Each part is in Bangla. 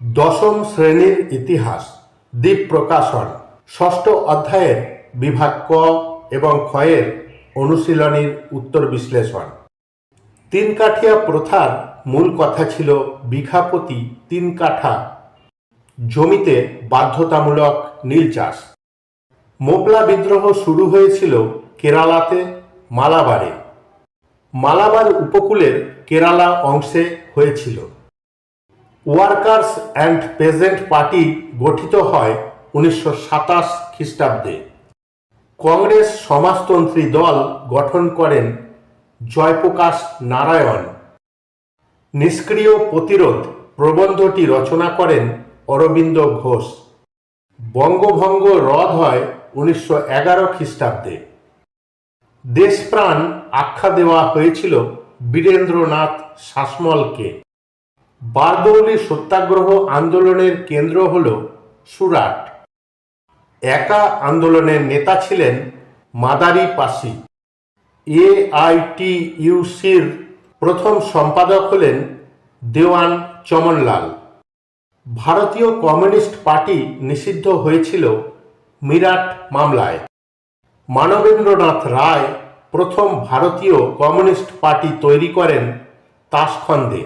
দশম শ্রেণির ইতিহাস, দ্বীপ প্রকাশন, ষষ্ঠ অধ্যায়ের বিভাগ ক এবং ক্ষয়ের অনুশীলনীর উত্তর বিশ্লেষণ। তিন কাঠিয়া প্রথার মূল কথা ছিল বিঘাপতি তিন কাঠা, জমিতে বাধ্যতামূলক নীল চাষ। মোপলা বিদ্রোহ শুরু হয়েছিল কেরালাতে মালাবারে। মালাবার উপকূলের কেরালা অংশে হয়েছিল। ওয়ার্কার্স অ্যান্ড পেজেন্ট পার্টি গঠিত হয় উনিশশো সাতাশ খ্রিস্টাব্দে। কংগ্রেস সমাজতন্ত্রী দল গঠন করেন জয়প্রকাশ নারায়ণ। নিষ্ক্রিয় প্রতিরোধ প্রবন্ধটি রচনা করেন অরবিন্দ ঘোষ। বঙ্গভঙ্গ রদ হয় উনিশশো এগারো খ্রিস্টাব্দে। দেশপ্রাণ আখ্যা দেওয়া হয়েছিল বীরেন্দ্রনাথ শাসমলকে। বারদৌলি সত্যাগ্রহ আন্দোলনের কেন্দ্র হল সুরাট। একা আন্দোলনের নেতা ছিলেন মাদারি পাসি এআইটিইউসির প্রথম সম্পাদক হলেন দেওয়ান চমনলাল। ভারতীয় কমিউনিস্ট পার্টি নিষিদ্ধ হয়েছিল মিরাট মামলায়। মানবেন্দ্রনাথ রায় প্রথম ভারতীয় কমিউনিস্ট পার্টি তৈরি করেন তাসখন্দে।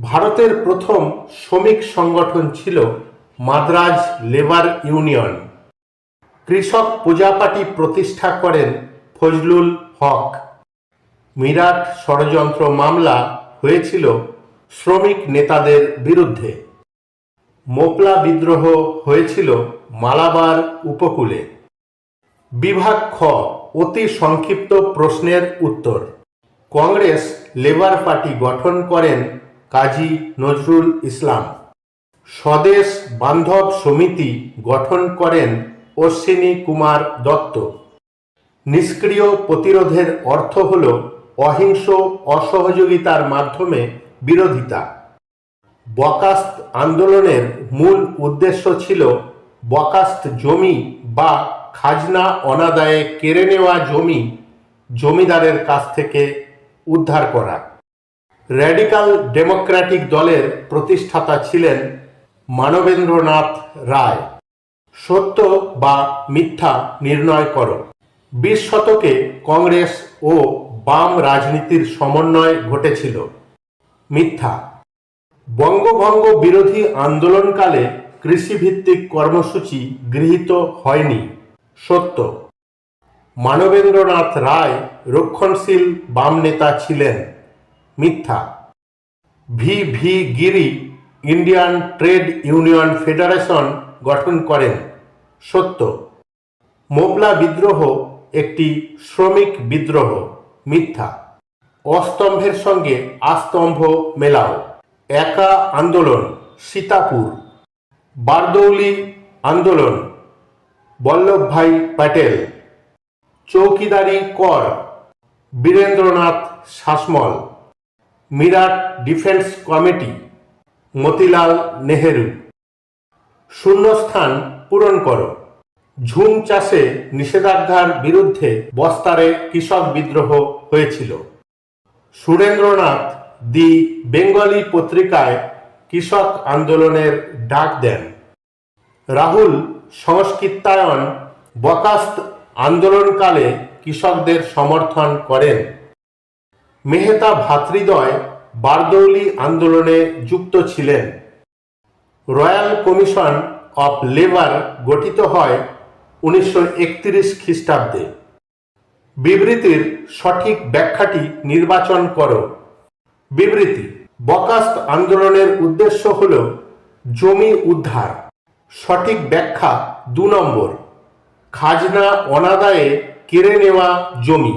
ভারতের প্রথম শ্রমিক সংগঠন ছিল মাদ্রাজ লেবার ইউনিয়ন। কৃষক প্রজাপার্টি প্রতিষ্ঠা করেন ফজলুল হক। মিরাট ষড়যন্ত্র মামলা হয়েছিল শ্রমিক নেতাদের বিরুদ্ধে। মোপলা বিদ্রোহ হয়েছিল মালাবার উপকূলে। বিভাগ খ, অতি সংক্ষিপ্ত প্রশ্নের উত্তর। কংগ্রেস লেবার পার্টি গঠন করেন কাজী নজরুল ইসলাম। স্বদেশ বান্ধব সমিতি গঠন করেন অশ্বিনী কুমার দত্ত। নিষ্ক্রিয় প্রতিরোধের অর্থ হল অহিংস অসহযোগিতার মাধ্যমে বিরোধিতা। বকাস্ত আন্দোলনের মূল উদ্দেশ্য ছিল বকাস্ত জমি বা খাজনা অনাদায়ে কেড়ে নেওয়া জমি জমিদারের কাছ থেকে উদ্ধার করা। র্যাডিকাল ডেমোক্র্যাটিক দলের প্রতিষ্ঠাতা ছিলেন মানবেন্দ্রনাথ রায়। সত্য বা মিথ্যা নির্ণয় করো। বিশ শতকে কংগ্রেস ও বাম রাজনীতির সমন্বয় ঘটেছিল। মিথ্যা। বঙ্গভঙ্গ বিরোধী আন্দোলনকালে কৃষিভিত্তিক কর্মসূচি গৃহীত হয়নি। সত্য। মানবেন্দ্রনাথ রায় রক্ষণশীল বাম নেতা ছিলেন। মিথ্যা। V V Giri Indian trade union federation গঠন করেন। সত্য। মোবলা বিদ্রোহ একটি শ্রমিক বিদ্রোহ, মিথ্যা। অস্তম্ভের সঙ্গে আস্তম্ভ মেলাও। একা আন্দোলন, সীতাপুর। বারদৌলি আন্দোলন, বল্লভভাই প্যাটেল। চৌকিদারি কর, Birendranath Sasmal. Meerut defence committee, Motilal Nehru. শূন্যস্থান পূরণ করো। ঝুম চাষে নিষেধাজ্ঞার বিরুদ্ধে বস্তারে কৃষক বিদ্রোহ হয়েছিল। সুরেন্দ্রনাথ দি বেঙ্গলি পত্রিকায় কৃষক আন্দোলনের ডাক দেন। রাহুল সংস্কৃতায়ন বকাস্ত আন্দোলনকালে কৃষকদের সমর্থন করেন। মেহতা ভাতৃদ্বয় বারদৌলি আন্দোলনে যুক্ত ছিলেন। রয়্যাল কমিশন অফ লেবার গঠিত হয় উনিশশো একত্রিশ খ্রিস্টাব্দে। বিবৃতির সঠিক ব্যাখ্যাটি নির্বাচন করো। বিবৃতি, বকাস্ত আন্দোলনের উদ্দেশ্য হল জমি উদ্ধার। সঠিক ব্যাখ্যা দু নম্বর, খাজনা অনাদায়ে কেড়ে নেওয়া জমি।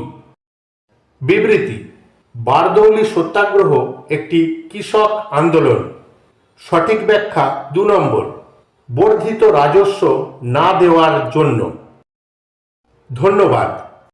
বিবৃতি বারদৌলি সত্যাগ্রহ একটি কৃষক আন্দোলন। সঠিক ব্যাখ্যা দু নম্বর। বর্ধিত রাজস্ব না দেওয়ার জন্য। ধন্যবাদ।